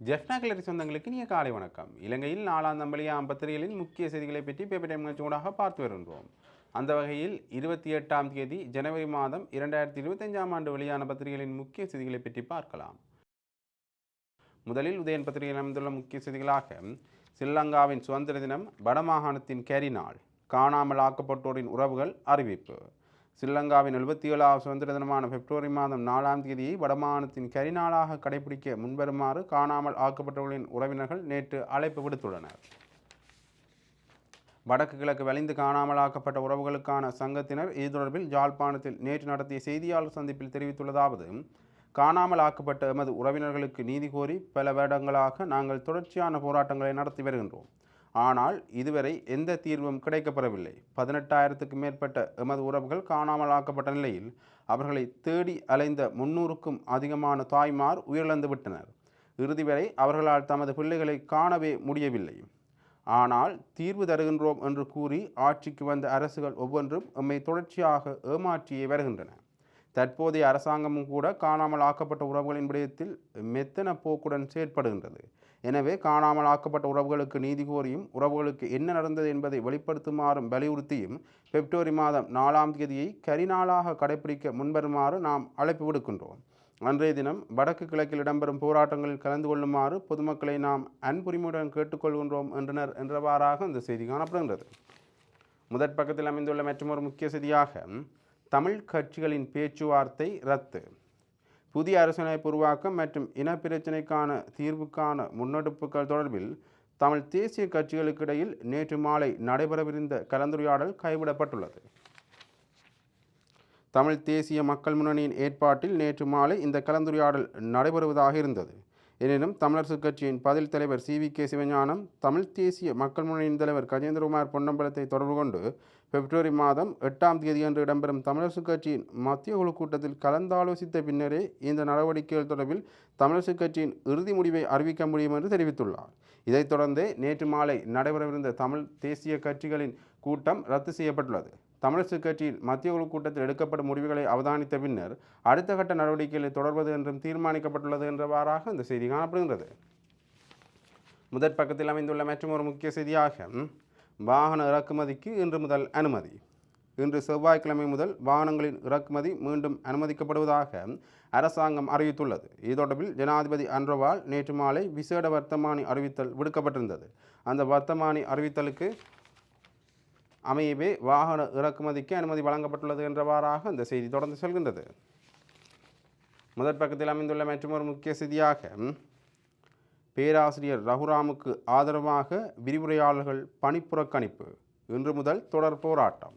ஜெஃப்னா கிளரி சொந்தங்களுக்கு நீ காலை வணக்கம். இலங்கையில் நாலாம் தம்பளியாம் பத்திரிகைகளின் முக்கிய செய்திகளை பற்றி பேப்பர் டைம் நிகழ்ச்சியோடாக பார்த்து வருகின்றோம். அந்த வகையில் இருபத்தி எட்டாம் தேதி ஜனவரி மாதம் இரண்டாயிரத்தி இருபத்தஞ்சாம் ஆண்டு வெளியான பத்திரிகைகளின் முக்கிய செய்திகளை பற்றி பார்க்கலாம். முதலில் உதயன் பத்திரிகையில் அமைந்துள்ள முக்கிய செய்திகளாக ஸ்ரீலங்காவின் சுதந்திர தினம் வடமாகாணத்தின் கேரி நாள் காணாமல் ஆக்கப்பட்டோரின் உறவுகள் அறிவிப்பு. ஸ்ரீலங்காவின் எழுபத்தி ஏழாவது சுதந்திர தினமான பிப்ரவரி மாதம் நாலாம் தேதியை வடமானத்தின் கரிநாளாக கடைபிடிக்க முன்வருமாறு காணாமல் ஆக்கப்பட்டவர்களின் உறவினர்கள் நேற்று அழைப்பு விடுத்துள்ளனர். வடக்கு கிழக்கு வலிந்து காணாமல் ஆக்கப்பட்ட உறவுகளுக்கான சங்கத்தினர் இது தொடர்பில் ஜாழ்ப்பாணத்தில் நேற்று நடத்திய செய்தியாளர் சந்திப்பில் தெரிவித்துள்ளதாவது காணாமல் ஆக்கப்பட்ட எமது உறவினர்களுக்கு நீதி கோரி பல வருடங்களாக நாங்கள் தொடர்ச்சியான போராட்டங்களை நடத்தி வருகின்றோம். ஆனால் இதுவரை எந்த தீர்வும் கிடைக்கப்பெறவில்லை. பதினெட்டாயிரத்துக்கு மேற்பட்ட எமது உறவுகள் காணாமல் ஆக்கப்பட்ட நிலையில் அவர்களை தேடி அலைந்த முன்னூறுக்கும் அதிகமான தாய்மார் உயிரிழந்து விட்டனர். இறுதி வரை அவர்களால் தமது பிள்ளைகளை காணவே முடியவில்லை. ஆனால் தீர்வு தருகின்றோம் என்று கூறி ஆட்சிக்கு வந்த அரசுகள் ஒவ்வொன்றும் எம்மை தொடர்ச்சியாக ஏமாற்றியே வருகின்றன. தற்போதைய அரசாங்கமும் கூட காணாமல் ஆக்கப்பட்ட உறவுகளின் விடயத்தில் மெத்தன போக்குடன் செயற்படுகின்றது. எனவே காணாமல் ஆக்கப்பட்ட உறவுகளுக்கு நீதி கோரியும் உறவுகளுக்கு என்ன நடந்தது என்பதை வெளிப்படுத்துமாறும் வலியுறுத்தியும் பிப்ரவரி மாதம் நாலாம் தேதியை கரிநாளாக கடைபிடிக்க முன்வருமாறு நாம் அழைப்பு விடுக்கின்றோம். அன்றைய தினம் வடக்கு கிழக்கில் இடம்பெறும் போராட்டங்களில் கலந்து கொள்ளுமாறு பொதுமக்களை நாம் அன்புரிமையுடன் கேட்டுக்கொள்கின்றோம் என்றனர் என்றவாறாக இந்த செய்தி காணப்படுகின்றது. முதற் பக்கத்தில் அமைந்துள்ள மற்றொரு முக்கிய செய்தியாக தமிழ் கட்சிகளின் பேச்சுவார்த்தை ரத்து. புதிய அரசியலமைப்பு உருவாக்கம் மற்றும் இனப்பிரச்சினைக்கான தீர்வுக்கான முன்னெடுப்புகள் தொடர்பில் தமிழ் தேசிய கட்சிகளுக்கிடையில் நேற்று மாலை நடைபெறவிருந்த கலந்துரையாடல் கைவிடப்பட்டுள்ளது. தமிழ் தேசிய மக்கள் முன்னணியின் ஏற்பாட்டில் நேற்று மாலை இந்த கலந்துரையாடல் நடைபெறுவதாக இருந்தது. எனினும் தமிழரசுக் கட்சியின் பதில் தலைவர் C V K Sivagnanam Tamil தேசிய மக்கள் முன்னணியின் தலைவர் கஜேந்திரகுமார் பொன்னம்பலத்தை தொடர்பு கொண்டு பிப்ரவரி மாதம் எட்டாம் தேதியன்று இடம்பெறும் தமிழரசுக் கட்சியின் மத்திய குழு கூட்டத்தில் கலந்தாலோசித்த பின்னரே இந்த நடவடிக்கைகள் தொடர்பில் தமிழரசுக் கட்சியின் இறுதி முடிவை அறிவிக்க முடியும் என்று தெரிவித்துள்ளார். இதைத் தொடர்ந்து நேற்று மாலை நடைபெறவிருந்த தமிழ் தேசிய கட்சிகளின் கூட்டம் ரத்து செய்யப்பட்டுள்ளது. தமிழரசுக் கட்சியின் மத்திய குழு கூட்டத்தில் எடுக்கப்படும் முடிவுகளை அவதானித்த பின்னர் அடுத்த கட்ட நடவடிக்கைகளை தொடர்வது என்றும் தீர்மானிக்கப்பட்டுள்ளது என்றவாறாக இந்த செய்தி காணப்படுகின்றது. முதற் பக்கத்தில் அமைந்துள்ள மற்றும் ஒரு முக்கிய செய்தியாக வாகன இறக்குமதிக்கு இன்று முதல் அனுமதி. இன்று செவ்வாய்க்கிழமை முதல் வாகனங்களின் இறக்குமதி மீண்டும் அனுமதிக்கப்படுவதாக அரசாங்கம் அறிவித்துள்ளது. இது தொடர்பில் ஜனாதிபதி அன்றவால் நேற்று மாலை விசேட வர்த்தமானி அறிவித்தல் விடுக்கப்பட்டிருந்தது. அந்த வர்த்தமானி அறிவித்தலுக்கு அமையவே வாகன இறக்குமதிக்கு அனுமதி வழங்கப்பட்டுள்ளது என்றவாறாக இந்த செய்தி தொடர்ந்து செல்கின்றது. முதற் பக்கத்தில் அமைந்துள்ள மற்றொரு முக்கிய செய்தியாக பேராசிரியர் ரகுராமுக்கு ஆதரவாக விரிவுரையாளர்கள் பணிப்புறக்கணிப்பு. இன்று முதல் தொடர் போராட்டம்.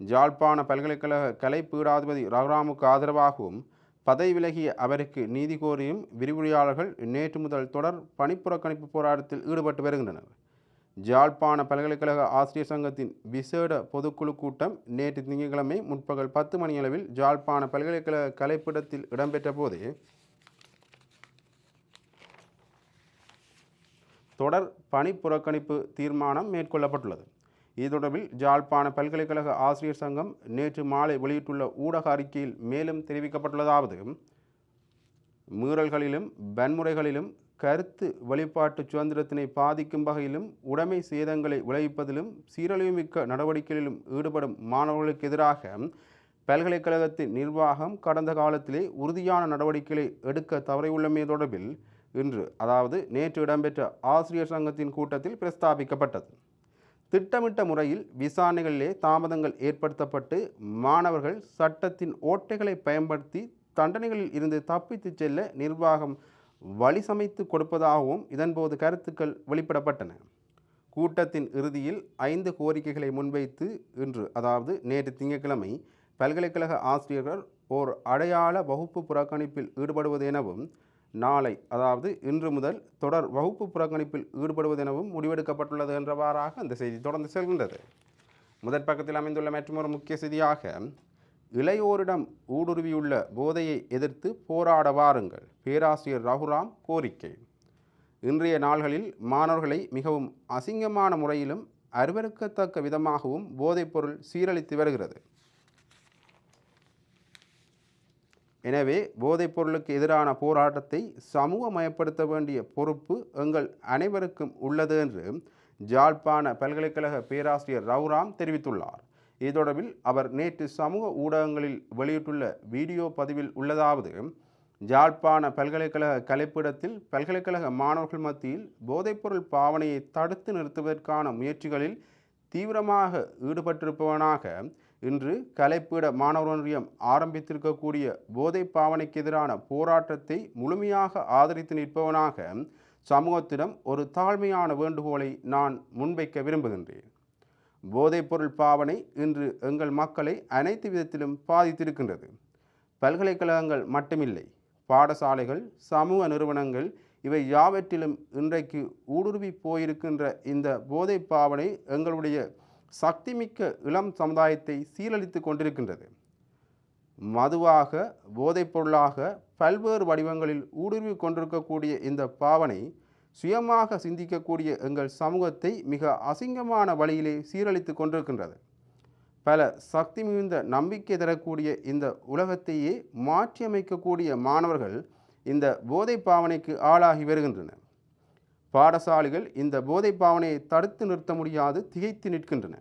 ஜாழ்ப்பாண பல்கலைக்கழக கலை பீடாதிபதி ரகுராமுக்கு ஆதரவாகவும் பதவி விலகிய அவருக்கு நீதி கோரியும் விரிவுரையாளர்கள் நேற்று முதல் தொடர் பணிப்புறக்கணிப்பு போராட்டத்தில் ஈடுபட்டு வருகின்றனர். ஜாழ்ப்பாண பல்கலைக்கழக ஆசிரியர் சங்கத்தின் விசேட பொதுக்குழு கூட்டம் நேற்று திங்கட்கிழமை முற்பகல் பத்து மணியளவில் ஜாழ்ப்பாண பல்கலைக்கழக கலைப்பிடத்தில் இடம்பெற்ற போதே தொடர் பணி புறக்கணிப்பு தீர்மானம் மேற்கொள்ளப்பட்டுள்ளது. இது தொடர்பில் ஜாழ்ப்பாண பல்கலைக்கழக ஆசிரியர் சங்கம் நேற்று மாலை வெளியிட்டுள்ள ஊடக அறிக்கையில் மேலும் தெரிவிக்கப்பட்டுள்ளதாவது மீறல்களிலும் வன்முறைகளிலும் கருத்து வெளிப்பாட்டு சுதந்திரத்தினை பாதிக்கும் வகையிலும் உடைமை சேதங்களை விளைவிப்பதிலும் சீரழிவுமிக்க நடவடிக்கைகளிலும் ஈடுபடும் மாணவர்களுக்கு எதிராக பல்கலைக்கழகத்தின் நிர்வாகம் கடந்த காலத்திலே உறுதியான நடவடிக்கைகளை எடுக்க தவறியுள்ளமை தொடர்பில் இன்று அதாவது நேற்று இடம்பெற்ற ஆசிரியர் சங்கத்தின் கூட்டத்தில் பிரஸ்தாபிக்கப்பட்டது. திட்டமிட்ட முறையில் விசாரணைகளிலே தாமதங்கள் ஏற்படுத்தப்பட்டு மாணவர்கள் சட்டத்தின் ஓட்டைகளை பயன்படுத்தி தண்டனைகளில் இருந்து தப்பித்துச் செல்ல நிர்வாகம் வழி சமைத்து கொடுப்பதாகவும் இதன்போது கருத்துக்கள் வெளியிடப்பட்டன கூட்டத்தின் இறுதியில் ஐந்து கோரிக்கைகளை முன்வைத்து இன்று அதாவது நேற்று திங்கட்கிழமை பல்கலைக்கழக ஆசிரியர்கள் ஓர் அடையாள வகுப்பு புறக்கணிப்பில் ஈடுபடுவது எனவும் நாளை அதாவது இன்று முதல் தொடர் வகுப்பு புறக்கணிப்பில் ஈடுபடுவது எனவும் முடிவெடுக்கப்பட்டுள்ளது என்றவாறாக அந்த செய்தி தொடர்ந்து செல்கின்றது. முதற் பக்கத்தில் அமைந்துள்ள மற்றொரு முக்கிய செய்தியாக இளையோரிடம் ஊடுருவியுள்ள போதையை எதிர்த்து போராட வாருங்கள் பேராசிரியர் ரகுராம் கோரிக்கை. இன்றைய நாள்களில் மாணவர்களை மிகவும் அசிங்கமான முறையிலும் அருவறுக்கத்தக்க விதமாகவும் போதைப்பொருள் சீரழித்து வருகிறது. எனவே போதைப்பொருளுக்கு எதிரான போராட்டத்தை சமூகமயப்படுத்த வேண்டிய பொறுப்பு எங்கள் அனைவருக்கும் உள்ளது என்று ஜாழ்ப்பாண பல்கலைக்கழக பேராசிரியர் ரவுராம் தெரிவித்துள்ளார். இது தொடர்பில் அவர் நேற்று சமூக ஊடகங்களில் வெளியிட்டுள்ள வீடியோ பதிவில் உள்ளதாவது ஜாழ்ப்பாண பல்கலைக்கழக கலைப்பிடத்தில் பல்கலைக்கழக மாணவர்கள் மத்தியில் போதைப்பொருள் பாவனையை தடுத்து நிறுத்துவதற்கான முயற்சிகளில் தீவிரமாக ஈடுபட்டிருப்பவனாக இன்று கலைப்பீட மாணவர் ஆரம்பித்திருக்கக்கூடிய போதை பாவனைக்கு எதிரான போராட்டத்தை முழுமையாக ஆதரித்து நிற்பவனாக சமூகத்திடம் ஒரு தாழ்மையான வேண்டுகோளை நான் முன்வைக்க விரும்புகின்றேன். போதைப்பொருள் பாவனை இன்று எங்கள் மக்களை அனைத்து விதத்திலும் பாதித்திருக்கின்றது. பல்கலைக்கழகங்கள் மட்டுமில்லை பாடசாலைகள் சமூக நிறுவனங்கள் இவை யாவற்றிலும் இன்றைக்கு ஊடுருவி போயிருக்கின்ற இந்த போதை பாவனை எங்களுடைய சக்திமிக்க இளம் சமுதாயத்தை சீரழித்து கொண்டிருக்கின்றது. மதுவாக போதைப் பொருளாக பல்வேறு வடிவங்களில் ஊடுருவி கொண்டிருக்கக்கூடிய இந்த பாவனை சுயமாக சிந்திக்கக்கூடிய எங்கள் சமூகத்தை மிக அசிங்கமான வழியிலே சீரழித்து கொண்டிருக்கின்றது. பல சக்தி மிகுந்த நம்பிக்கை தரக்கூடிய இந்த உலகத்தையே மாற்றியமைக்கக்கூடிய மாணவர்கள் இந்த போதை பாவனைக்கு ஆளாகி வருகின்றனர். பாடசாலைகள் இந்த போதை பாவனையை தடுத்து நிறுத்த முடியாது திகைத்து நிற்கின்றன.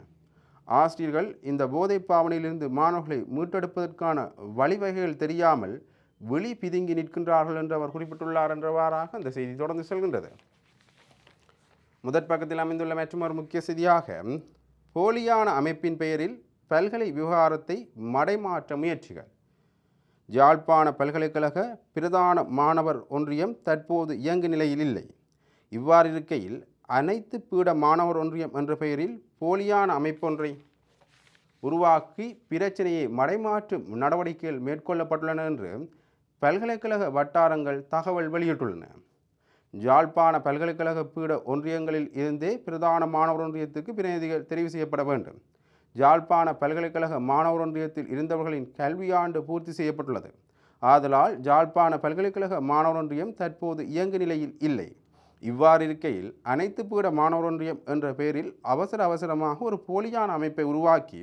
ஆசிரியர்கள் இந்த போதை பாவனையிலிருந்து மாணவர்களை மீட்டெடுப்பதற்கான வழிவகைகள் தெரியாமல் வெளி பிதுங்கி நிற்கின்றார்கள் என்று அவர் குறிப்பிட்டுள்ளார் என்றவாறாக அந்த செய்தி தொடர்ந்து செல்கின்றது. முதற் பக்கத்தில் அமைந்துள்ள மற்றொரு முக்கிய செய்தியாக போலியான அமைப்பின் பெயரில் பல்கலை விவகாரத்தை மடைமாற்ற முயற்சிகள். யாழ்ப்பாண பல்கலைக்கழக பிரதான மாணவர் ஒன்றியம் தற்போது இயங்கு நிலையில் இல்லை. இவ்வாறு இருக்கையில் அனைத்து பீட மாணவர் ஒன்றியம் என்ற பெயரில் போலியான அமைப்பொன்றை உருவாக்கி பிரச்சனையை மடைமாற்றும் நடவடிக்கைகள் மேற்கொள்ளப்பட்டுள்ளன என்று பல்கலைக்கழக வட்டாரங்கள் தகவல் வெளியிட்டுள்ளன. யாழ்ப்பாண பல்கலைக்கழக பீட ஒன்றியங்களில் இருந்தே பிரதான மாணவர் ஒன்றியத்துக்கு பிரதிநிதிகள் தெரிவு செய்யப்பட வேண்டும். யாழ்ப்பாண பல்கலைக்கழக மாணவர் ஒன்றியத்தில் இருந்தவர்களின் கல்வியாண்டு பூர்த்தி செய்யப்பட்டுள்ளது. ஆதலால் யாழ்ப்பாண பல்கலைக்கழக மாணவர் ஒன்றியம் தற்போது இயங்கு நிலையில் இல்லை. இவ்வாறு இருக்கையில் அனைத்து பீட மாணவர் ஒன்றியம் என்ற பெயரில் அவசர அவசரமாக ஒரு போலியான அமைப்பை உருவாக்கி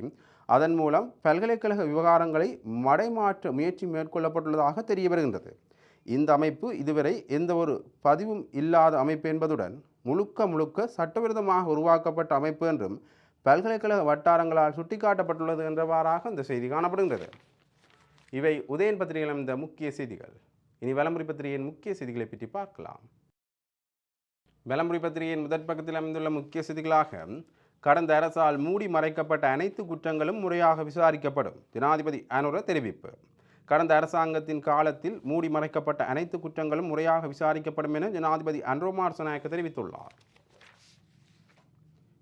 அதன் மூலம் பல்கலைக்கழக விவகாரங்களை மடைமாற்ற முயற்சி மேற்கொள்ளப்பட்டுள்ளதாக தெரிய வருகின்றது. இந்த அமைப்பு இதுவரை எந்த ஒரு பதிவும் இல்லாத அமைப்பு என்பதுடன் முழுக்க முழுக்க சட்டவிரோதமாக உருவாக்கப்பட்ட அமைப்பு என்றும் பல்கலைக்கழக வட்டாரங்களால் சுட்டிக்காட்டப்பட்டுள்ளது என்றவாறாக இந்த செய்தி காணப்படுகின்றது. இவை உதயன் பத்திரிகையில் இந்த முக்கிய செய்திகள். இனி வலமுறை பத்திரிகையின் முக்கிய செய்திகளை பற்றி பார்க்கலாம். வெளம்புரி பத்திரிகையின் முதற் பக்கத்தில் அமைந்துள்ள முக்கிய செய்திகளாக கடந்த அரசால் மூடி மறைக்கப்பட்ட அனைத்து குற்றங்களும் முறையாக விசாரிக்கப்படும். ஜனாதிபதி அனுர தெரிவிப்பு. கடந்த அரசாங்கத்தின் காலத்தில் மூடி மறைக்கப்பட்ட அனைத்து குற்றங்களும் முறையாக விசாரிக்கப்படும் என ஜனாதிபதி அன்ரோமார் சனாயக்க தெரிவித்துள்ளார்.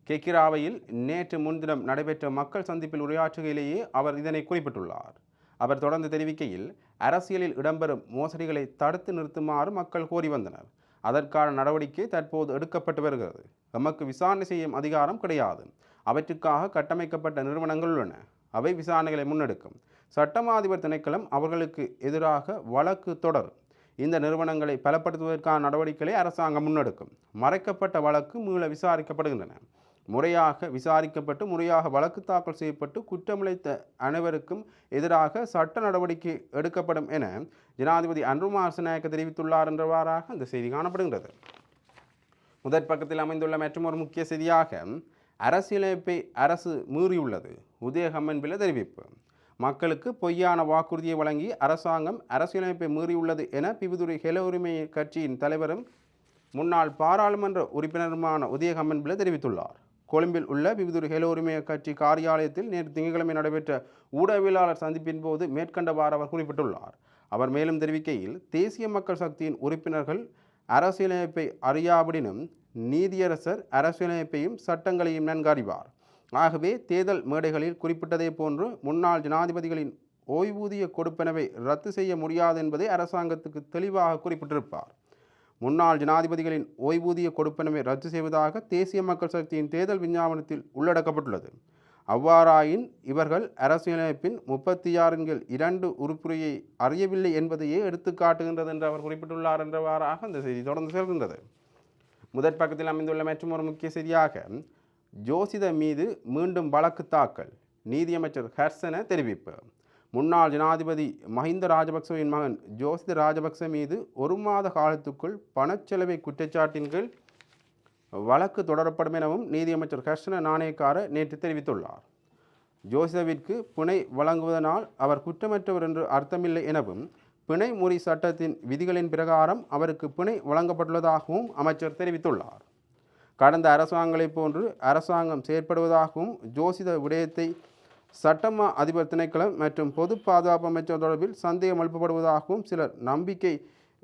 கெக்கிராவையில் நேற்று முன்தினம் நடைபெற்ற மக்கள் சந்திப்பில் உரையாற்றுகையிலேயே அவர் இதனை குறிப்பிட்டுள்ளார். அவர் தொடர்ந்து தெரிவிக்கையில் அரசியலில் இடம்பெறும் மோசடிகளை தடுத்து நிறுத்துமாறு மக்கள் கோரி வந்தனர். அதற்கான நடவடிக்கை தற்போது எடுக்கப்பட்டு வருகிறது. எமக்கு விசாரணை செய்யும் அதிகாரம் கிடையாது. அவற்றுக்காக கட்டமைக்கப்பட்ட நிறுவனங்கள் உள்ளன. அவை விசாரணைகளை முன்னெடுக்கும். சட்டமாதிபர் திணைக்களம் அவர்களுக்கு எதிராக வழக்கு தொடரும் இந்த நிறுவனங்களை பலப்படுத்துவதற்கான நடவடிக்கைகளை அரசாங்கம் முன்னெடுக்கும். மறைக்கப்பட்ட வழக்கு மீள விசாரிக்கப்படுகின்றன. முறையாக விசாரிக்கப்பட்டு முறையாக வழக்கு தாக்கல் செய்யப்பட்டு குற்றமிழைத்த அனைவருக்கும் எதிராக சட்ட நடவடிக்கை எடுக்கப்படும் என ஜனாதிபதி அன்ருமார் நாயக்க தெரிவித்துள்ளார் என்றவாறாக இந்த செய்தி காணப்படுகின்றது. முதற் பக்கத்தில் அமைந்துள்ள மற்றொரு முக்கிய செய்தியாக அரசியலமைப்பை அரசு மீறியுள்ளது. உதயகம்மன் பிள்ளை தெரிவிப்பு. மக்களுக்கு பொய்யான வாக்குறுதியை வழங்கி அரசாங்கம் அரசியலமைப்பை மீறியுள்ளது என பிவிதுரை ஹெல உரிமை கட்சியின் தலைவரும் முன்னாள் பாராளுமன்ற உறுப்பினருமான உதயகம்மன்பில தெரிவித்துள்ளார். கொழும்பில் உள்ள விவிதூர் ஹெல உரிமை கட்சி காரியாலயத்தில் நேற்று திங்கட்கிழமை நடைபெற்ற ஊடகவியலாளர் சந்திப்பின் போது மேற்கண்டவாறு அவர் குறிப்பிட்டுள்ளார். அவர் மேலும் தெரிவிக்கையில் தேசிய மக்கள் சக்தியின் உறுப்பினர்கள் அரசியலமைப்பை அறியாவிடனும் நீதியரசர் அரசியலமைப்பையும் சட்டங்களையும் நன்கறிவார். ஆகவே தேர்தல் மேடைகளில் குறிப்பிட்டதை போன்று முன்னாள் ஜனாதிபதிகளின் ஓய்வூதிய கொடுப்பனவை ரத்து செய்ய முடியாது என்பதை அரசாங்கத்துக்கு தெளிவாக குறிப்பிட்டிருப்பார். முன்னாள் ஜனாதிபதிகளின் ஓய்வூதிய கொடுப்பனவை ரத்து செய்வதாக தேசிய மக்கள் சக்தியின் தேர்தல் விஞ்ஞாபனத்தில் உள்ளடக்கப்பட்டுள்ளது. அவ்வாறாயின் இவர்கள் அரசியலமைப்பின் முப்பத்தி ஆறுங்கள் இரண்டு உறுப்புரையை அறியவில்லை என்பதையே எடுத்துக்காட்டுகின்றது என்று அவர் குறிப்பிட்டுள்ளார் என்றவாறாக அந்த செய்தி தொடர்ந்து செல்கின்றது முதற் பக்கத்தில் அமைந்துள்ள மற்றும் ஒரு முக்கிய செய்தியாக ஜோசித மீது மீண்டும் வழக்கு தாக்கல் நீதியமைச்சர் ஹர்சன தெரிவிப்பு. முன்னாள் ஜனாதிபதி மஹிந்த ராஜபக்சவின் மகன் ஜோசித ராஜபக்ச மீது ஒரு மாத காலத்துக்குள் பணச்செலவை குற்றச்சாட்டின் கீழ் வழக்கு தொடரப்படும் எனவும் நீதியமைச்சர் கிருஷ்ண நாணயக்கார நேற்று தெரிவித்துள்ளார். ஜோசிதவிற்கு பிணை வழங்குவதனால் அவர் குற்றமற்றவர் என்று அர்த்தமில்லை எனவும் பிணை முறி சட்டத்தின் விதிகளின் பிரகாரம் அவருக்கு பிணை வழங்கப்பட்டுள்ளதாகவும் அமைச்சர் தெரிவித்துள்ளார். கடந்த அரசாங்கங்களைப் போன்று அரசாங்கம் செயற்படுவதாகவும் ஜோசித விடயத்தை சட்டமா அதிபர் திணைக்களம் மற்றும் பொது பாதுகாப்பு அமைச்சர் தொடர்பில் சந்தேகம் எழுப்பப்படுவதாகவும் சிலர் நம்பிக்கை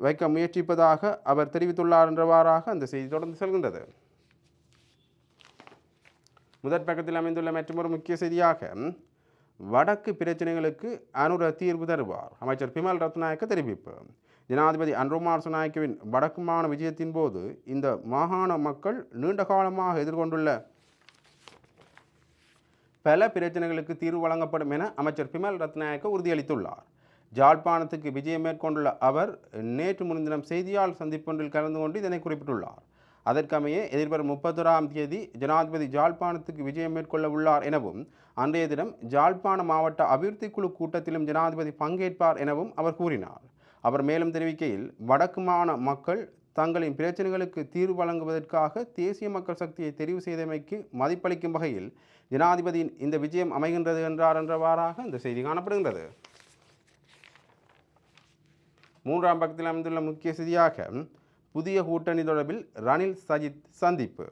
வைக்க முயற்சிப்பதாக அவர் தெரிவித்துள்ளார் என்றவாறாக அந்த செய்தி தொடர்ந்து செல்கின்றது. முதற் பக்கத்தில் அமைந்துள்ள மற்றொரு முக்கிய செய்தியாக வடக்கு பிரச்சனைகளுக்கு அனுர தீர்வு தருவார். அமைச்சர் பிமல் ரத்நாயக்க தெரிவிப்பு. ஜனாதிபதி அன்ருமார் சுநாயக்கவின் வடக்குமான விஜயத்தின் போது இந்த மாகாண மக்கள் நீண்ட காலமாக எதிர்கொண்டுள்ள பல பிரச்சனைகளுக்கு தீர்வு வழங்கப்படும் என அமைச்சர் பிமல் ரத்நாயக்க உறுதியளித்துள்ளார். ஜாழ்ப்பாணத்துக்கு விஜயம் மேற்கொண்டுள்ள அவர் நேற்று முன்தினம் செய்தியாளர் சந்திப்பொன்றில் கலந்து கொண்டு இதனை குறிப்பிட்டுள்ளார். அதற்கமைய எதிர்வரும் முப்பத்தொராம் தேதி ஜனாதிபதி ஜாழ்ப்பாணத்துக்கு விஜயம் மேற்கொள்ள உள்ளார் எனவும் அன்றைய தினம் ஜாழ்ப்பாண மாவட்ட அபிவிருத்தி குழு கூட்டத்திலும் ஜனாதிபதி பங்கேற்பார் எனவும் அவர் கூறினார். அவர் மேலும் தெரிவிக்கையில் வடக்கு மாகாண மக்கள் தங்களின் பிரச்சனைகளுக்கு தீர்வு வழங்குவதற்காக தேசிய மக்கள் சக்தியை தெரிவு செய்தமைக்கு மதிப்பளிக்கும் வகையில் ஜனாதிபதியின் இந்த விஜயம் அமைகின்றது என்றார் என்றவாறாக இந்த செய்தி காணப்படுகின்றது. மூன்றாம் பக்கத்தில் அமைந்துள்ள முக்கிய செய்தியாக புதிய கூட்டணி தொடர்பில் ரணில் சஜித் சந்திப்பு.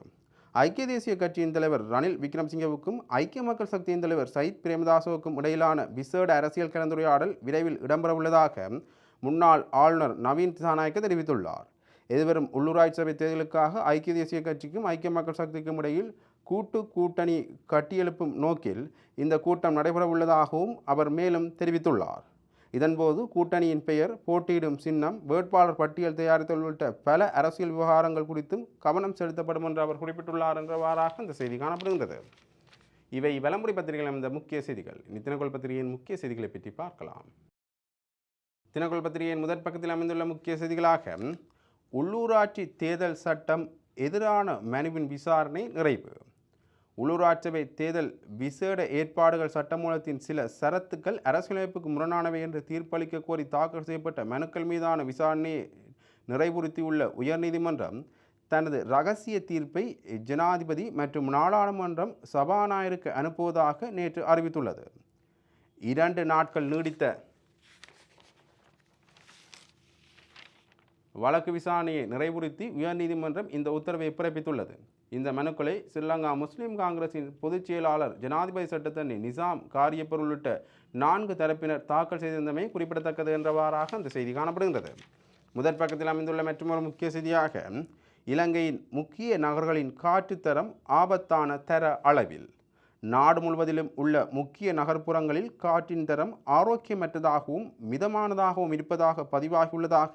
ஐக்கிய தேசிய கட்சியின் தலைவர் ரணில் விக்ரம்சிங்கவுக்கும் ஐக்கிய மக்கள் சக்தியின் தலைவர் சயித் பிரேமதாசவுக்கும் இடையிலான விசேட அரசியல் கலந்துரையாடல் விரைவில் இடம்பெறவுள்ளதாக முன்னாள் ஆளுநர் நவீன் திசாநாயக்க தெரிவித்துள்ளார். எதிர்வரும் உள்ளூராட்சி சபை தேர்தலுக்காக ஐக்கிய தேசிய கட்சிக்கும் ஐக்கிய மக்கள் சக்திக்கும் இடையில் கூட்டு கூட்டணி கட்டியெழுப்பும் நோக்கில் இந்த கூட்டம் நடைபெறவுள்ளதாகவும் அவர் மேலும் தெரிவித்துள்ளார். இதன்போது கூட்டணியின் பெயர் போட்டியிடும் சின்னம் வேட்பாளர் பட்டியல் தயாரித்தல் உள்ளிட்ட பல அரசியல் விவகாரங்கள் குறித்தும் கவனம் செலுத்தப்படும் என்று அவர் குறிப்பிட்டுள்ளார் என்றவாறாக இந்த செய்தி காணப்படுகின்றது. இவை வலமுறை பத்திரிகையில் அமைந்த முக்கிய செய்திகள். இனி தினகோல் பத்திரிகையின் முக்கிய செய்திகளை பற்றி பார்க்கலாம். தினகோல் பத்திரிகையின் முதற் பக்கத்தில் அமைந்துள்ள முக்கிய செய்திகளாக உள்ளூராட்சி தேர்தல் சட்டம் எதிரான மனுவின் விசாரணை நிறைவு. உள்ளூராட்சபை தேர்தல் விசேட ஏற்பாடுகள் சட்டமூலத்தின் சில சரத்துக்கள் அரசியலமைப்புக்கு முரணானவை என்று தீர்ப்பளிக்க கோரி தாக்கல் செய்யப்பட்ட மனுக்கள் மீதான விசாரணையை நிறைவுறுத்தியுள்ள உயர்நீதிமன்றம் தனது ரகசிய தீர்ப்பை ஜனாதிபதி மற்றும் நாடாளுமன்றம் சபாநாயகருக்கு அனுப்புவதாக நேற்று அறிவித்துள்ளது. இரண்டு நாட்கள் நீடித்த வழக்கு விசாரணையை நிறைவுறுத்தி உயர்நீதிமன்றம் இந்த உத்தரவை பிறப்பித்துள்ளது. இந்த மனுக்களை ஸ்ரீலங்கா முஸ்லீம் காங்கிரசின் பொதுச் செயலாளர் ஜனாதிபதி சட்டத்தண்ணி நிசாம் காரியப்பர் உள்ளிட்ட நான்கு தரப்பினர் தாக்கல் செய்திருந்தமை குறிப்பிடத்தக்கது என்றவாறாக அந்த செய்தி காணப்படுகின்றது. முதற் பக்கத்தில் அமைந்துள்ள மற்றொரு முக்கிய செய்தியாக இலங்கையின் முக்கிய நகர்களின் காற்றுத்தரம் ஆபத்தான தர அளவில். நாடு முழுவதிலும் உள்ள முக்கிய நகர்ப்புறங்களில் காற்றின் தரம் ஆரோக்கியமற்றதாகவும் மிதமானதாகவும் இருப்பதாக பதிவாகியுள்ளதாக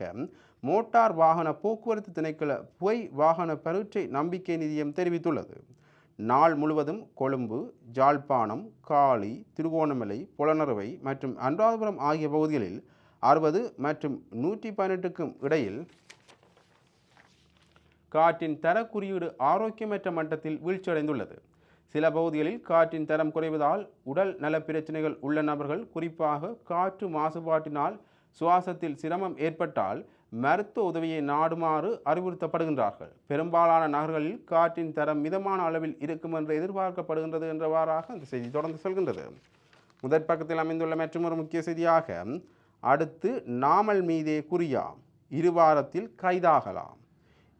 மோட்டார் வாகன போக்குவரத்து திணைக்கள புகை வாகன பரீட்சை நம்பிக்கை நிதியம் தெரிவித்துள்ளது. நாள் முழுவதும் கொழும்பு ஜாழ்ப்பாணம் காளி திருகோணமலை புலனறுவை மற்றும் அனுராதபுரம் ஆகிய பகுதிகளில் அறுபது மற்றும் நூற்றி பதினெட்டுக்கும் இடையில் காற்றின் தர குறியீடு ஆரோக்கியமற்ற மட்டத்தில் வீழ்ச்சியடைந்துள்ளது. சில பகுதிகளில் காற்றின் தரம் குறைவதால் உடல் நல பிரச்சனைகள் உள்ள நபர்கள் குறிப்பாக காற்று மாசுபாட்டினால் சுவாசத்தில் சிரமம் ஏற்பட்டால் மருத்துவ உதவியை நாடுமாறு அறிவுறுத்தப்படுகின்றார்கள். பெரும்பாலான நகர்களில் காற்றின் தரம் மிதமான அளவில் இருக்கும் என்று எதிர்பார்க்கப்படுகின்றது என்றவாறாக அந்த செய்தி தொடர்ந்து செல்கின்றது. முதற் பக்கத்தில் அமைந்துள்ள மற்றொரு முக்கிய செய்தியாக அடுத்து நாமல் மீதே குறியா இரு வாரத்தில் கைதாகலாம்.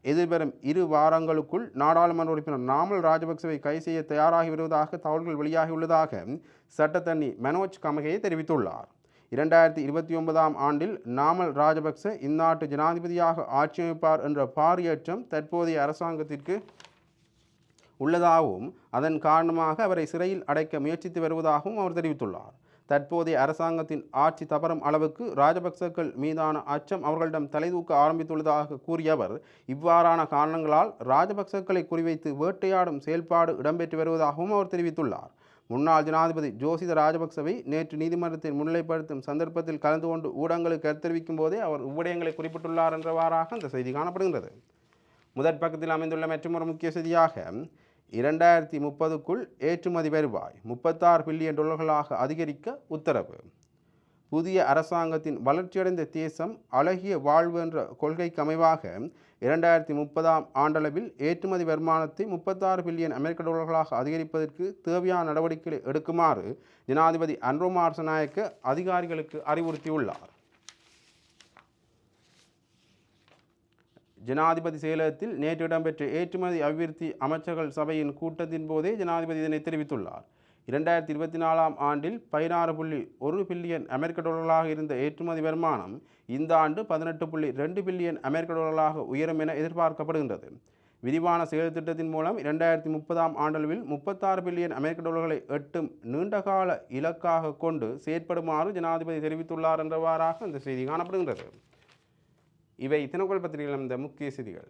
எதிர்வரும் இரு வாரங்களுக்குள் நாடாளுமன்ற உறுப்பினர் நாமல் ராஜபக்சவை கைது செய்ய தயாராகி வருவதாக தகவல்கள் வெளியாகியுள்ளதாக சட்டத்தண்ணி மனோஜ் கமகையை தெரிவித்துள்ளார். இரண்டாயிரத்தி இருபத்தி ஒன்பதாம் ஆண்டில் நாமல் ராஜபக்ச இந்நாட்டு ஜனாதிபதியாக ஆட்சியமைப்பார் என்ற பாரியற்றம் தற்போதைய அரசாங்கத்திற்கு உள்ளதாகவும் அதன் காரணமாக அவரை சிறையில் அடைக்க முயற்சித்து வருவதாகவும் அவர் தெரிவித்துள்ளார். தற்போதைய அரசாங்கத்தின் ஆட்சி தவறும் அளவுக்கு ராஜபக்சக்கள் மீதான அச்சம் அவர்களிடம் தலைதூக்க ஆரம்பித்துள்ளதாக கூறிய அவர் இவ்வாறான காரணங்களால் ராஜபக்சக்களை குறிவைத்து வேட்டையாடும் செயல்பாடு இடம்பெற்று வருவதாகவும் அவர் தெரிவித்துள்ளார். முன்னாள் ஜனாதிபதி ஜோசித ராஜபக்சவை நேற்று நீதிமன்றத்தில் முன்னிலைப்படுத்தும் சந்தர்ப்பத்தில் கலந்து கொண்டு ஊடகங்களுக்கு கருத்தெரிவிக்கும் போதே அவர் இவ்விடயங்களை குறிப்பிட்டுள்ளார் என்றவாறாக அந்த செய்தி காணப்படுகின்றது. முதற் பக்கத்தில் அமைந்துள்ள மற்றொரு முக்கிய செய்தியாக இரண்டாயிரத்தி முப்பதுக்குள் ஏற்றுமதி வருவாய் முப்பத்தாறு பில்லியன் டாலர்களாக அதிகரிக்க உத்தரவு. புதிய அரசாங்கத்தின் வளர்ச்சியடைந்த தேசம் அழகிய வாழ்வு என்ற கொள்கைக்கு அமைவாக இரண்டாயிரத்தி முப்பதாம் ஆண்டளவில் ஏற்றுமதி வருமானத்தை முப்பத்தாறு பில்லியன் அமெரிக்க டாலர்களாக அதிகரிப்பதற்கு தேவையான நடவடிக்கைகளை எடுக்குமாறு ஜனாதிபதி அன்ரோ மார்சநாயக்க அதிகாரிகளுக்கு அறிவுறுத்தியுள்ளார். ஜனாதிபதி செயலகத்தில் நேற்று இடம்பெற்ற ஏற்றுமதி அபிவிருத்தி அமைச்சர்கள் சபையின் கூட்டத்தின் போதே ஜனாதிபதி இதனை தெரிவித்துள்ளார். இரண்டாயிரத்தி இருபத்தி நாலாம் ஆண்டில் பதினாறு புள்ளி ஒரு பில்லியன் அமெரிக்க டாலர்களாக இருந்த ஏற்றுமதி வருமானம் இந்த ஆண்டு பதினெட்டு புள்ளி ரெண்டு பில்லியன் அமெரிக்க டாலர்களாக உயரும் என எதிர்பார்க்கப்படுகின்றது. விரிவான செயல் திட்டத்தின் மூலம் இரண்டாயிரத்தி முப்பதாம் ஆண்டளவில் முப்பத்தாறு பில்லியன் அமெரிக்க டாலர்களை எட்டும் நீண்டகால இலக்காக கொண்டு செயற்படுமாறு ஜனாதிபதி தெரிவித்துள்ளார் என்றவாறாக இந்த செய்தி காணப்படுகின்றது. இவை தினக்குள் பத்திரிகையில் இந்த முக்கிய செய்திகள்.